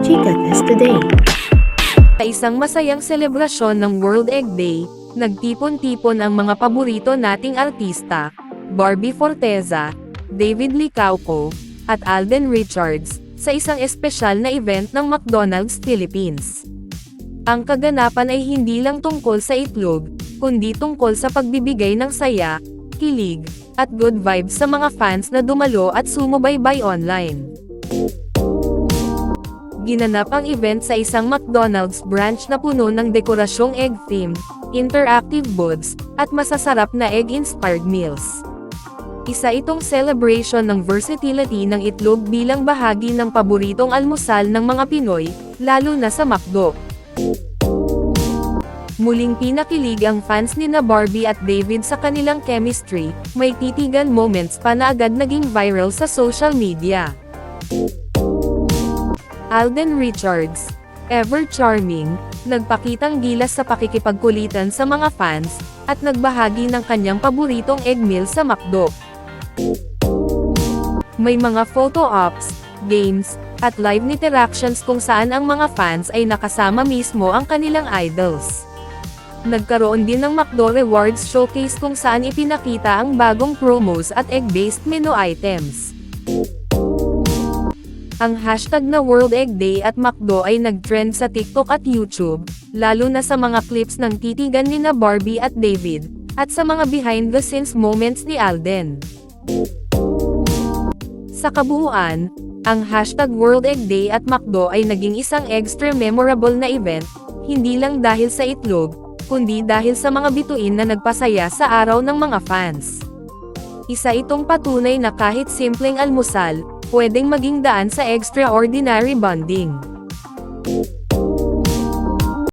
Chika Test Today. Sa isang masayang selebrasyon ng World Egg Day, nagtipon-tipon ang mga paborito nating artista, Barbie Forteza, David Licauco, at Alden Richards, sa isang espesyal na event ng McDonald's Philippines. Ang kaganapan ay hindi lang tungkol sa itlog, kundi tungkol sa pagbibigay ng saya, kilig, at good vibes sa mga fans na dumalo at sumubaybay online. Ginanap ang event sa isang McDonald's branch na puno ng dekorasyong egg-themed, interactive booths, at masasarap na egg-inspired meals. Isa itong celebration ng versatility ng itlog bilang bahagi ng paboritong almusal ng mga Pinoy, lalo na sa McDo. Muling pinakilig ang fans ni na Barbie at David sa kanilang chemistry, may titigan moments pa na agad naging viral sa social media. Alden Richards, ever charming, nagpakitang gilas sa pakikipagkulitan sa mga fans, at nagbahagi ng kanyang paboritong egg meal sa McDo. May mga photo ops, games, at live interactions kung saan ang mga fans ay nakasama mismo ang kanilang idols. Nagkaroon din ng McDo Rewards Showcase kung saan ipinakita ang bagong promos at egg-based menu items. Ang hashtag na World Egg Day at McDo ay nag-trend sa TikTok at YouTube, lalo na sa mga clips ng titigan ni na Barbie at David, at sa mga behind-the-scenes moments ni Alden. Sa kabuuan, ang hashtag World Egg Day at McDo ay naging isang extra memorable na event, hindi lang dahil sa itlog, kundi dahil sa mga bituin na nagpasaya sa araw ng mga fans. Isa itong patunay na kahit simpleng almusal, pwedeng maging daan sa extraordinary bonding.